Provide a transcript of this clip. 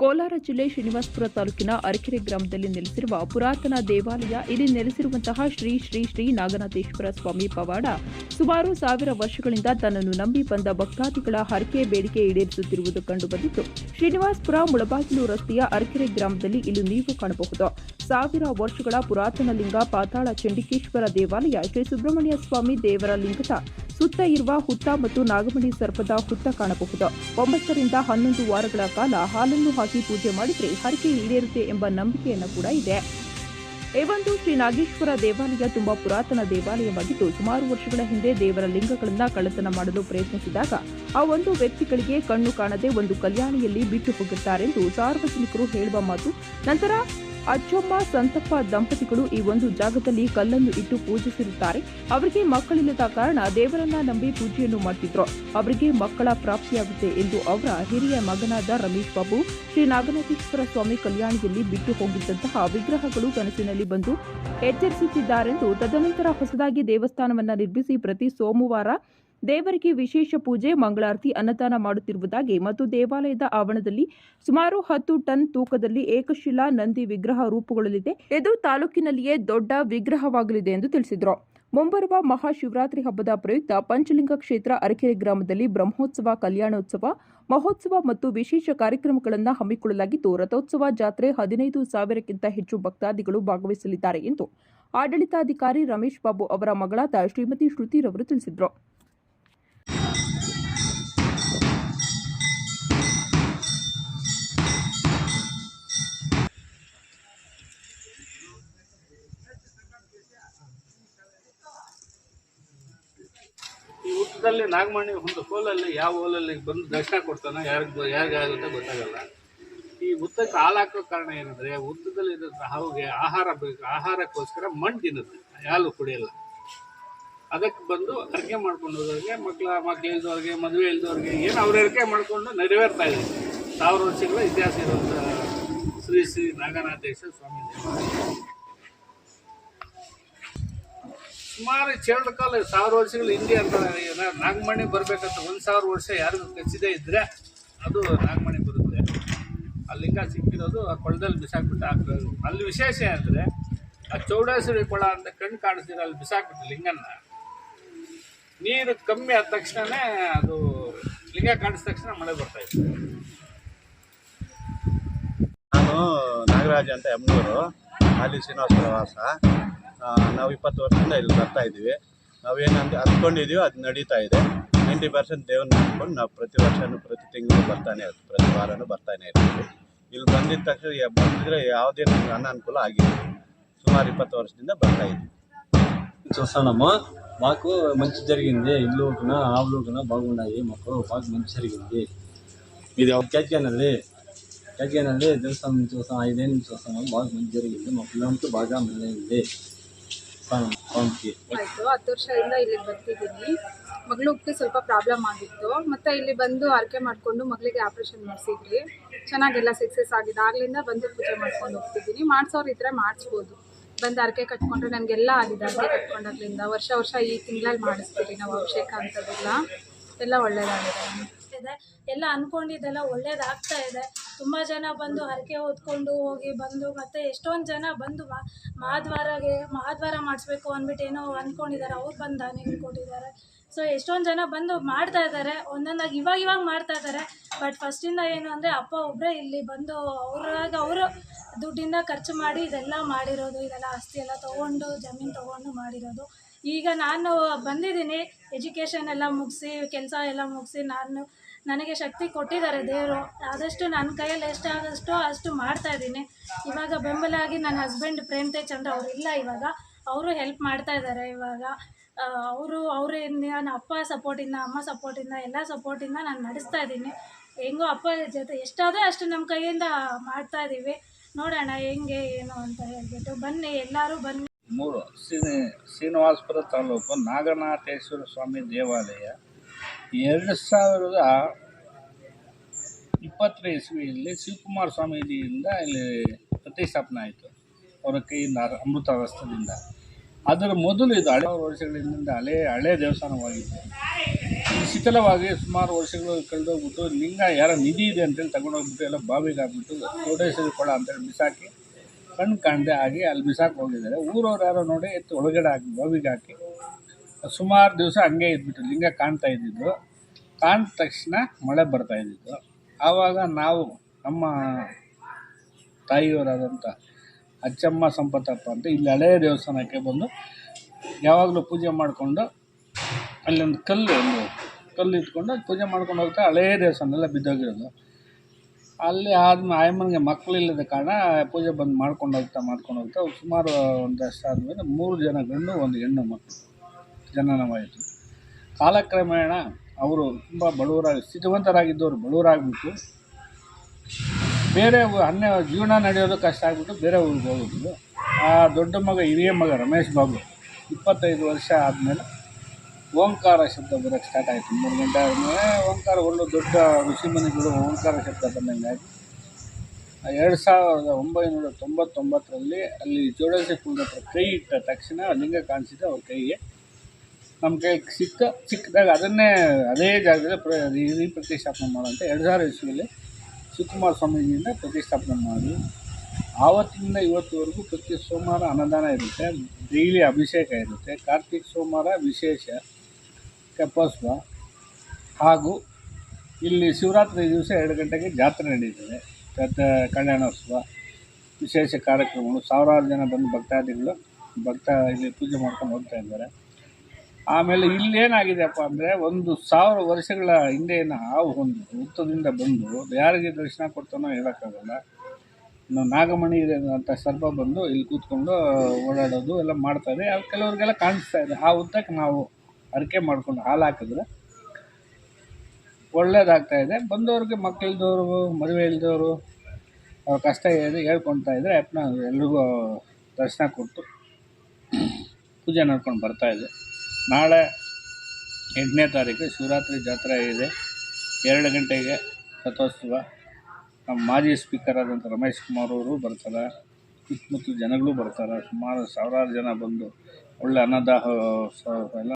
ಕೋಲಾರ ಜಿಲ್ಲೆ ಶ್ರೀನಿವಾಸಪುರ ತಾಲೂಕಿನ ಅರಕೆರೆ ಗ್ರಾಮದಲ್ಲಿ ನೆಲೆಸಿರುವ ಪುರಾತನ ದೇವಾಲಯ ಇಲ್ಲಿ ನೆಲೆಸಿರುವಂತಹ ಶ್ರೀ ಶ್ರೀ ಶ್ರೀ ನಾಗನಾಥೇಶ್ವರ ಸ್ವಾಮಿ ಪವಾಡ ಸುಮಾರು ಸಾವಿರ ವರ್ಷಗಳಿಂದ ತನ್ನನ್ನು ನಂಬಿ ಬಂದ ಭಕ್ತಾದಿಗಳ ಹರಕೆ ಬೇಡಿಕೆ ಈಡೇರಿಸುತ್ತಿರುವುದು ಕಂಡುಬಂದಿತ್ತು ಶ್ರೀನಿವಾಸಪುರ ಮುಳಬಾಗಿಲು ರಸ್ತೆಯ ಅರಕೆರೆ ಗ್ರಾಮದಲ್ಲಿ ಇಲ್ಲಿ ನೀವು ಕಾಣಬಹುದು. ಸಾವಿರ ವರ್ಷಗಳ ಪುರಾತನ ಲಿಂಗ ಪಾತಾಳ ಚಂಡಿಕೇಶ್ವರ ದೇವಾಲಯ ಶ್ರೀ ಸುಬ್ರಹ್ಮಣ್ಯ ಸ್ವಾಮಿ ದೇವರ ಲಿಂಗದ ಸುತ್ತ ಇರುವ ಹುತ್ತ ಮತ್ತು ನಾಗಮಣಿ ಸರ್ಪದ ಹುತ್ತ ಕಾಣಬಹುದು. ಒಂಬತ್ತರಿಂದ ಹನ್ನೊಂದು ವಾರಗಳ ಕಾಲ ಹಾಲನ್ನು ಹಾಕಿ ಪೂಜೆ ಮಾಡಿದರೆ ಹರಕೆ ಈಡೇರುತ್ತೆ ಎಂಬ ನಂಬಿಕೆಯನ್ನು ಕೂಡ ಇದೆ. ಈ ಒಂದು ಶ್ರೀ ನಾಗೇಶ್ವರ ದೇವಾಲಯ ತುಂಬಾ ಪುರಾತನ ದೇವಾಲಯವಾಗಿದ್ದು, ಸುಮಾರು ವರ್ಷಗಳ ಹಿಂದೆ ದೇವರ ಲಿಂಗಗಳನ್ನ ಕಳ್ಳತನ ಮಾಡಲು ಪ್ರಯತ್ನಿಸಿದಾಗ ಆ ಒಂದು ವ್ಯಕ್ತಿಗಳಿಗೆ ಕಣ್ಣು ಕಾಣದೆ ಒಂದು ಕಲ್ಯಾಣಿಯಲ್ಲಿ ಬಿಟ್ಟು ಹೋಗುತ್ತಾರೆಂದು ಸಾರ್ವಜನಿಕರು ಹೇಳುವ ಮಾತು. ನಂತರ ಅಚ್ಚೊಮ್ಮ ಸಂತಪ್ಪ ದಂಪತಿಗಳು ಈ ಒಂದು ಜಾಗದಲ್ಲಿ ಕಲ್ಲನ್ನು ಇಟ್ಟು ಪೂಜಿಸಿರುತ್ತಾರೆ. ಅವರಿಗೆ ಮಕ್ಕಳಿಲ್ಲದ ಕಾರಣ ದೇವರನ್ನ ನಂಬಿ ಪೂಜೆಯನ್ನು ಮಾಡ್ತಿದ್ರು. ಅವರಿಗೆ ಮಕ್ಕಳ ಪ್ರಾಪ್ತಿಯಾಗುತ್ತೆ ಎಂದು ಅವರ ಹಿರಿಯ ಮಗನಾದ ರಮೇಶ್ ಬಾಬು, ಶ್ರೀ ನಾಗನಾಥೇಶ್ವರ ಸ್ವಾಮಿ ಕಲ್ಯಾಣಿಯಲ್ಲಿ ಬಿಟ್ಟು ಹೋಗಿದ್ದಂತಹ ವಿಗ್ರಹಗಳು ಕನಸಿನಲ್ಲಿ ಬಂದು ಎಚ್ಚರಿಸುತ್ತಿದ್ದಾರೆಂದು ತದನಂತರ ಹೊಸದಾಗಿ ದೇವಸ್ಥಾನವನ್ನು ನಿರ್ಮಿಸಿ ಪ್ರತಿ ಸೋಮವಾರ ದೇವರಿಗೆ ವಿಶೇಷ ಪೂಜೆ, ಮಂಗಳಾರತಿ, ಅನ್ನದಾನ ಮಾಡುತ್ತಿರುವುದಾಗಿ ಮತ್ತು ದೇವಾಲಯದ ಆವರಣದಲ್ಲಿ ಸುಮಾರು ಹತ್ತು ಟನ್ ತೂಕದಲ್ಲಿ ಏಕಶಿಲಾ ನಂದಿ ವಿಗ್ರಹ ರೂಪುಗೊಳ್ಳಲಿದೆ. ಇದು ತಾಲೂಕಿನಲ್ಲಿಯೇ ದೊಡ್ಡ ವಿಗ್ರಹವಾಗಲಿದೆ ಎಂದು ತಿಳಿಸಿದರು. ಮುಂಬರುವ ಮಹಾಶಿವರಾತ್ರಿ ಹಬ್ಬದ ಪ್ರಯುಕ್ತ ಪಂಚಲಿಂಗ ಕ್ಷೇತ್ರ ಅರಕೆರೆ ಗ್ರಾಮದಲ್ಲಿ ಬ್ರಹ್ಮೋತ್ಸವ, ಕಲ್ಯಾಣೋತ್ಸವ, ಮಹೋತ್ಸವ ಮತ್ತು ವಿಶೇಷ ಕಾರ್ಯಕ್ರಮಗಳನ್ನು ಹಮ್ಮಿಕೊಳ್ಳಲಾಗಿದ್ದು, ರಥೋತ್ಸವ ಜಾತ್ರೆ ಹದಿನೈದು ಸಾವಿರಕ್ಕಿಂತ ಹೆಚ್ಚು ಭಕ್ತಾದಿಗಳು ಭಾಗವಹಿಸಲಿದ್ದಾರೆ ಎಂದು ಆಡಳಿತಾಧಿಕಾರಿ ರಮೇಶ್ ಬಾಬು ಅವರ ಮಗಳಾದ ಶ್ರೀಮತಿ ಶ್ರುತಿರವರು ತಿಳಿಸಿದರು. ಹುತ್ತದಲ್ಲಿ ನಾಗಮಣಿ ಒಂದು ಹೋಲಲ್ಲಿ ಯಾವ ಹೋಲಲ್ಲಿ ಬಂದು ದರ್ಶನ ಕೊಡ್ತಾನೆ ಯಾರಿಗೆ ಯಾರಿಗಾಗುತ್ತೆ ಗೊತ್ತಾಗಲ್ಲ. ಈ ಉದ್ದಕ್ಕೆ ಹಾಲು ಹಾಕೋ ಕಾರಣ ಏನಂದ್ರೆ ಹುತ್ತದಲ್ಲಿ ಹಾವಿಗೆ ಆಹಾರ ಬೇಕು, ಆಹಾರಕ್ಕೋಸ್ಕರ ಮಣ್ಣು ತಿನ್ನುತ್ತೆ, ಹಾಲು ಕುಡಿಯಲ್ಲ. ಅದಕ್ಕೆ ಬಂದು ಅರ್ಕೆ ಮಾಡ್ಕೊಂಡು ಹೋದವ್ರಿಗೆ ಮಕ್ಕಳ ಮಕ್ಳು ಇಲ್ದವ್ರಿಗೆ ಮದುವೆ ಇಲ್ದವ್ರಿಗೆ ಏನು ಅವ್ರ ಅರ್ಕೆ ಮಾಡಿಕೊಂಡು ನೆರವೇರ್ತಾ ಇದೆ ಸಾವಿರ ವರ್ಷಗಳ ಇತಿಹಾಸ ಇರುವಂಥ ಶ್ರೀ ಶ್ರೀ ನಾಗನಾಥೇಶ್ವರ ಸ್ವಾಮಿ ಸುಮಾರು ಚರಣ ಕಾಲ ಸಾವಿರ ವರ್ಷಗಳ ಹಿಂದೆ ಅಂತ ನಾಗಮಣಿ ಬರ್ಬೇಕಂತ ಒಂದು ಸಾವಿರ ವರ್ಷ ಯಾರಿಗೂ ಕಚ್ಚಿದೆ ಇದ್ದರೆ ಅದು ನಾಗಮಣಿ ಬರುತ್ತೆ. ಆ ಲಿಂಗ ಸಿಕ್ಕಿರೋದು ಆ ಕೊಳದಲ್ಲಿ ಬಿಸಾಕ್ಬಿಟ್ಟು ಹಾಕಿರೋದು ಅಲ್ಲಿ ವಿಶೇಷ ಅಂದರೆ ಆ ಚೌಡೇಶ್ವರಿ ಕೊಳ ಅಂತ ಕಣ್ಣು ಕಾಣಿಸಿದ್ರೆ ಅಲ್ಲಿ ಬಿಸಾಕ್ಬಿಟ್ಟು ಲಿಂಗನ್ನ ನೀರು ಕಮ್ಮಿ ಆದ ತಕ್ಷಣನೇ ಅದು ಲಿಂಗ ಕಾಣಿಸಿದ ತಕ್ಷಣ ಮಳೆ ಬರ್ತಾ ಇತ್ತು. ನಾನು ನಾಗರಾಜ್ ಅಂತ ಎಮ್ಮೂರು ಅಲ್ಲಿ ಶ್ರೀನಿವಾಸ ವಾಸ ಆ, ನಾವು ಇಪ್ಪತ್ತು ವರ್ಷದಿಂದ ಇಲ್ಲಿ ಬರ್ತಾ ಇದ್ದೀವಿ. ನಾವೇನಂದು ಅಂದ್ಕೊಂಡಿದ್ದೀವಿ ಅದು ನಡೀತಾ ಇದೆ. ನೈಂಟಿ ಪರ್ಸೆಂಟ್ ದೇವನ ಹಾಕ್ಕೊಂಡು ನಾವು ಪ್ರತಿ ವರ್ಷನೂ, ಪ್ರತಿ ತಿಂಗಳು ಬರ್ತಾನೆ ಪ್ರತಿ ವಾರನೂ ಬರ್ತಾನೆ ಇರ್ತೀವಿ. ಇಲ್ಲಿ ಬಂದಿದ್ದ ತಕ್ಷಣ ಬಂದಿದ್ರೆ ಯಾವುದೇ ನಮಗೆ ಅನಾನುಕೂಲ ಆಗಿದೆ ಸುಮಾರು ಇಪ್ಪತ್ತು ವರ್ಷದಿಂದ ಬರ್ತಾ ಇದ್ದೀವಿ. ಚೋಸಣಮ್ಮ ಮಾಕು ಮಂಚು ಜರಿಗಿಂದೆ, ಇಲ್ಲಿ ಊಟನ ಆವ್ಲೂಟನ ಬಾಗುಂಡಾಗಿ ಮಕ್ಕಳು ಮಾಕು ಮಂಚು ಜರಿಗಿಂದೆ. ಇದು ಯಾವ ಕ್ಯಾಕೆನಲ್ಲಿ ಕ್ಯಾಚ್ಗೆನಲ್ಲಿ ದೇವಸ್ಥಾನ ಚೋಸ ಐದೇನು ಚೋಸಣ ಬಾಗ ಮಂಚು ಜರಿಗಿಂದೆ, ಮಕ್ಕಳಂತೂ ಬಾಗ ಮನೆಯಿಂದೆ ಆಯಿತು, ಹತ್ತು ವರ್ಷದಿಂದ ಇಲ್ಲಿಗೆ ಬರ್ತಿದ್ದೀನಿ. ಮಗಳಿಗೆ ಸ್ವಲ್ಪ ಪ್ರಾಬ್ಲಮ್ ಆಗಿತ್ತು. ಮತ್ತೆ ಇಲ್ಲಿ ಬಂದು ಆರ್ಕೆ ಮಾಡಿಕೊಂಡು ಮಗಳಿಗೆ ಆಪ್ರೇಷನ್ ಮಾಡಿಸಿದ್ರಿ. ಚೆನ್ನಾಗೆಲ್ಲ ಸಕ್ಸಸ್ ಆಗಿದೆ. ಆಗ್ಲಿಂದ ಬಂದು ಪೂಜೆ ಮಾಡ್ಕೊಂಡು ಹೋಗ್ತಿದ್ದೀನಿ. ಮಾಡಿಸೋರು ಇದ್ರೆ ಮಾಡಿಸ್ಬೋದು. ಬಂದು ಅರಕೆ ಕಟ್ಕೊಂಡ್ರೆ ನನಗೆಲ್ಲ ಆಗಿದೆ. ಅರಕೆ ಕಟ್ಕೊಂಡಾಗ್ಲಿಂದ ವರ್ಷ ವರ್ಷ ಈ ತಿಂಗಳಲ್ಲಿ ಮಾಡಿಸ್ತೀವಿ ನಾವು ಅಭಿಷೇಕ ಅಂಥದ್ದೆಲ್ಲ. ಎಲ್ಲ ಒಳ್ಳೇದಾಗಿದೆ. ಇದೆ. ಎಲ್ಲ ಅನ್ಕೊಂಡಿದ್ದೆಲ್ಲ ಒಳ್ಳೇದಾಗ್ತಾ ಇದೆ. ತುಂಬ ಜನ ಬಂದು ಹರಕೆ ಹೊತ್ಕೊಂಡು ಹೋಗಿ ಬಂದು ಮತ್ತೆ ಎಷ್ಟೊಂದು ಜನ ಬಂದು ಮಹಾದ್ವಾರಗೆ ಮಹಾದ್ವಾರ ಮಾಡಿಸ್ಬೇಕು ಅಂದ್ಬಿಟ್ಟು ಏನೋ ಅಂದ್ಕೊಂಡಿದ್ದಾರೆ ಅವ್ರು ಬಂದು ದಾನಿಗಳು ಕೊಟ್ಟಿದ್ದಾರೆ. ಸೊ ಎಷ್ಟೊಂದು ಜನ ಬಂದು ಮಾಡ್ತಾ ಇದ್ದಾರೆ. ಒಂದೊಂದಾಗಿ ಇವಾಗ ಇವಾಗ ಮಾಡ್ತಾ ಇದ್ದಾರೆ. ಬಟ್ ಫಸ್ಟಿಂದ ಏನು ಅಂದರೆ ಅಪ್ಪ ಒಬ್ಬರೇ ಇಲ್ಲಿ ಬಂದು ಅವ್ರಾಗ ಅವರು ದುಡ್ಡಿಂದ ಖರ್ಚು ಮಾಡಿ ಇದೆಲ್ಲ ಮಾಡಿರೋದು, ಇದೆಲ್ಲ ಆಸ್ತಿ ಎಲ್ಲ ತೊಗೊಂಡು, ಜಮೀನು ತೊಗೊಂಡು ಮಾಡಿರೋದು. ಈಗ ನಾನು ಬಂದಿದ್ದೀನಿ. ಎಜುಕೇಷನ್ ಎಲ್ಲ ಮುಗಿಸಿ, ಕೆಲಸ ಎಲ್ಲ ಮುಗಿಸಿ ನಾನು ನನಗೆ ಶಕ್ತಿ ಕೊಟ್ಟಿದ್ದಾರೆ ದೇವರು. ಆದಷ್ಟು ನನ್ನ ಕೈಯಲ್ಲಿ ಎಷ್ಟಾಗಷ್ಟೋ ಅಷ್ಟು ಮಾಡ್ತಾಯಿದ್ದೀನಿ ಇವಾಗ ಬೆಂಬಲ ಆಗಿ ನನ್ನ ಹಸ್ಬೆಂಡ್ ಪ್ರೇಮ್ ತೇಜ್ ಚಂದ್ರ ಅವ್ರು ಇಲ್ಲ ಇವಾಗ. ಅವರು ಹೆಲ್ಪ್ ಮಾಡ್ತಾ ಇದ್ದಾರೆ ಇವಾಗ. ಅವರು ಅವರಿಂದ ನನ್ನ ಅಪ್ಪ ಸಪೋರ್ಟಿಂದ ಅಮ್ಮ ಸಪೋರ್ಟಿಂದ ಎಲ್ಲ ಸಪೋರ್ಟಿಂದ ನಾನು ನಡೆಸ್ತಾ ಇದ್ದೀನಿ. ಹೆಂಗೋ ಅಪ್ಪ ಜೊತೆ ಎಷ್ಟಾದರೂ ಅಷ್ಟು ನಮ್ಮ ಕೈಯಿಂದ ಮಾಡ್ತಾ ಇದ್ದೀವಿ ನೋಡೋಣ ಹೆಂಗೆ, ಏನು ಅಂತ ಹೇಳ್ಬಿಟ್ಟು ಬನ್ನಿ, ಎಲ್ಲರೂ ಬನ್ನಿ. ಮೂರು, ಶ್ರೀ ಶ್ರೀನಿವಾಸಪುರ ತಾಲೂಕು ನಾಗನಾಥೇಶ್ವರ ಸ್ವಾಮಿ ದೇವಾಲಯ. ಎರಡು ಸಾವಿರದ ಇಪ್ಪತ್ತರ ಇಸ್ವಿಯಲ್ಲಿ ಶಿವಕುಮಾರ ಸ್ವಾಮೀಜಿಯಿಂದ ಇಲ್ಲಿ ಪ್ರತಿಷ್ಠಾಪನೆ ಆಯಿತು. ಅವರ ಕೈಯಿಂದ ಅಮೃತ ವಸ್ತ್ರದಿಂದ ಅದರ ಮೊದಲು ಇದು ಹಳೆ ವರ್ಷಗಳಿಂದ ಹಳೆ ಹಳೆ ದೇವಸ್ಥಾನವಾಗಿತ್ತು. ಶಿಥಿಲವಾಗಿ ಸುಮಾರು ವರ್ಷಗಳು ಕಳೆದೋಗ್ಬಿಟ್ಟು ಲಿಂಗ ಯಾರ ನಿಧಿ ಇದೆ ಅಂತೇಳಿ ತಗೊಂಡೋಗ್ಬಿಟ್ಟು ಎಲ್ಲ ಬಾವಿಗೆ ಹಾಕ್ಬಿಟ್ಟು ಕೋಟೇಶ್ವರಿ ಕೊಳ ಅಂತೇಳಿ ಬಿಸಾಕಿ ಕಣ್ಣು ಕಾಣದೆ ಆಗಿ ಅಲ್ಲಿ ಬಿಸಾಕಿ ಹೋಗಿದ್ದಾರೆ. ಊರವ್ರು ಯಾರೋ ನೋಡಿ ಎತ್ತು ಒಳಗಡೆ ಹಾಕಿ, ಬಾವಿಗೆ ಹಾಕಿ. ಸುಮಾರು ದಿವಸ ಹಂಗೆ ಇದ್ಬಿಟ್ಟು ಲಿಂಗ ಕಾಣ್ತಾ ಇದ್ದಿದ್ದು. ಕಾಣ್ದ ತಕ್ಷಣ ಮಳೆ ಬರ್ತಾ ಇದ್ದಿದ್ದು. ಆವಾಗ ನಾವು ನಮ್ಮ ತಾಯಿಯವರಾದಂಥ ಅಚ್ಚಮ್ಮ ಸಂಪತ್ತಪ್ಪ ಅಂತ ಇಲ್ಲಿ ಹಳೆಯ ದೇವಸ್ಥಾನಕ್ಕೆ ಬಂದು ಯಾವಾಗಲೂ ಪೂಜೆ ಮಾಡಿಕೊಂಡು ಅಲ್ಲೊಂದು ಕಲ್ಲು, ಒಂದು ಕಲ್ಲು ಇಟ್ಕೊಂಡು ಪೂಜೆ ಮಾಡ್ಕೊಂಡು ಹೋಗ್ತಾ ಹಳೆಯ ದೇವಸ್ಥಾನ ಎಲ್ಲ ಬಿದ್ದೋಗಿರೋದು. ಅಲ್ಲಿ ಆದ್ಮೇಲೆ ಆಯಮ್ಮನಿಗೆ ಮಕ್ಕಳಿಲ್ಲದ ಕಾರಣ ಪೂಜೆ ಬಂದು ಮಾಡ್ಕೊಂಡು ಹೋಗ್ತಾ ಮಾಡ್ಕೊಂಡು ಹೋಗ್ತಾ ಸುಮಾರು ಒಂದಷ್ಟು ಆದಮೇಲೆ ಮೂರು ಜನ ಗಂಡು, ಒಂದು ಹೆಣ್ಣು ಮಕ್ಕಳು. ಜನನವಾಯಿತು. ಕಾಲಕ್ರಮೇಣ ಅವರು ತುಂಬ ಬಡವರಾಗಿ ಸ್ಥಿತಿವಂತರಾಗಿದ್ದವರು ಬಡವರಾಗ್ಬಿಟ್ಟು, ಬೇರೆ ಅನ್ಯ ಜೀವನ ನಡೆಯೋದು ಕಷ್ಟ ಆಗಿಬಿಟ್ಟು ಬೇರೆ ಊರಿಗೆ ಹೋಗಿದ್ರು ಆ ದೊಡ್ಡ ಮಗ, ಹಿರಿಯ ಮಗ ರಮೇಶ್ ಬಾಬು, ಇಪ್ಪತ್ತೈದು ವರ್ಷ ಆದಮೇಲೆ ಓಂಕಾರ ಶಬ್ದ ಬರೋಕ್ಕೆ ಸ್ಟಾರ್ಟ್ ಆಯಿತು. ಮೂರು ಗಂಟೆ ಆದಮೇಲೆ ಓಂಕಾರ ಒಳ್ಳೆ ದೊಡ್ಡ ಋಷಿಮುನಿಗಳು ಓಂಕಾರ ಶಬ್ದ ಬಂದಂಗಾಗಿ ಎರಡು ಸಾವಿರದ ಒಂಬೈನೂರ ತೊಂಬತ್ತೊಂಬತ್ತರಲ್ಲಿ ಅಲ್ಲಿ ಜೋಡಸಿ ಕುಲದ ಕೈ ಇಟ್ಟ ತಕ್ಷಣ ಲಿಂಗ ಕಾಣಿಸಿದೆ ಅವ್ರ ಕೈಗೆ. ನಮ್ಮ ಕೈಗೆ ಸಿಕ್ಕ ಸಿಕ್ಕಿದಾಗ ಅದನ್ನೇ ಅದೇ ಜಾಗದಲ್ಲಿ ಪ್ರ ಪ್ರತಿಷ್ಠಾಪನೆ ಮಾಡುವಂಥ ಎರಡು ಸಾವಿರ ಇಸ್ವಿಯಲ್ಲಿ ಶಿವಕುಮಾರ ಸ್ವಾಮೀಜಿಯಿಂದ ಪ್ರತಿಷ್ಠಾಪನೆ ಮಾಡಿ. ಆವತ್ತಿನಿಂದ ಇವತ್ತುವರೆಗೂ ಪ್ರತಿ ಸೋಮವಾರ ಅನ್ನದಾನ ಇರುತ್ತೆ, ಡೈಲಿ ಅಭಿಷೇಕ ಇರುತ್ತೆ, ಕಾರ್ತಿಕ ಸೋಮವಾರ ವಿಶೇಷ ತೆಪ್ಪೋತ್ಸವ ಹಾಗೂ ಇಲ್ಲಿ ಶಿವರಾತ್ರಿ ದಿವಸ ಎರಡು ಗಂಟೆಗೆ ಜಾತ್ರೆ ನಡೀತದೆ ಕಲ್ಯಾಣೋತ್ಸವ, ವಿಶೇಷ ಕಾರ್ಯಕ್ರಮಗಳು. ಸಾವಿರಾರು ಜನ ಬಂದು ಭಕ್ತಾದಿಗಳು ಭಕ್ತ ಇಲ್ಲಿ ಪೂಜೆ ಮಾಡ್ಕೊಂಡು ಹೋಗ್ತಾ ಇದ್ದಾರೆ. ಆಮೇಲೆ ಇಲ್ಲೇನಾಗಿದೆಯಪ್ಪ ಅಂದರೆ ಒಂದು ಸಾವಿರ ವರ್ಷಗಳ ಹಿಂದೆನ ಹಾವು ಒಂದು ಹುತ್ತದಿಂದ ಬಂದು ಯಾರಿಗೆ ದರ್ಶನ ಕೊಡ್ತಾನೋ ಹೇಳೋಕ್ಕಾಗಲ್ಲ. ಇನ್ನು ನಾಗಮಣಿ ಇದೆ ಅಂತ ಸರ್ಪ ಬಂದು ಇಲ್ಲಿ ಕೂತ್ಕೊಂಡು ಓಡಾಡೋದು ಎಲ್ಲ ಮಾಡ್ತಾರೆ. ಅದು ಕೆಲವ್ರಿಗೆಲ್ಲ ಕಾಣಿಸ್ತಾ ಇದೆ. ಆ ಹುತ್ತಕ್ಕೆ ನಾವು ಅರಿಕೆ ಮಾಡ್ಕೊಂಡು ಹಾಲು ಹಾಕಿದ್ರೆ ಒಳ್ಳೇದಾಗ್ತಾ ಇದೆ. ಬಂದವ್ರಿಗೆ ಮಕ್ಕಳಿದ್ದವರು ಮದುವೆ ಇಲ್ದವರು ಅವ್ರ ಕಷ್ಟ ಏನು ಹೇಳ್ಕೊಳ್ತಾ ಇದ್ದರೆ ಅಪ್ಪನ ಎಲ್ರಿಗೂ ದರ್ಶನ ಕೊಟ್ಟು ಪೂಜೆ ನಡ್ಕೊಂಡು ಬರ್ತಾಯಿದೆ ನಾಳೆ ಎಂಟನೇ ತಾರೀಕು ಶಿವರಾತ್ರಿ ಜಾತ್ರೆ ಇದೆ. ಎರಡು ಗಂಟೆಗೆ ರಥೋತ್ಸವ. ನಮ್ಮ ಮಾಜಿ ಸ್ಪೀಕರ್ ಆದಂಥ ರಮೇಶ್ ಕುಮಾರ್ ಅವರು ಬರ್ತಾರೆ. ಸುತ್ತಮುತ್ತಲು ಜನಗಳು ಬರ್ತಾರೆ. ಸುಮಾರು ಸಾವಿರಾರು ಜನ ಬಂದು ಒಳ್ಳೆ ಅನ್ನದಾಹ ಎಲ್ಲ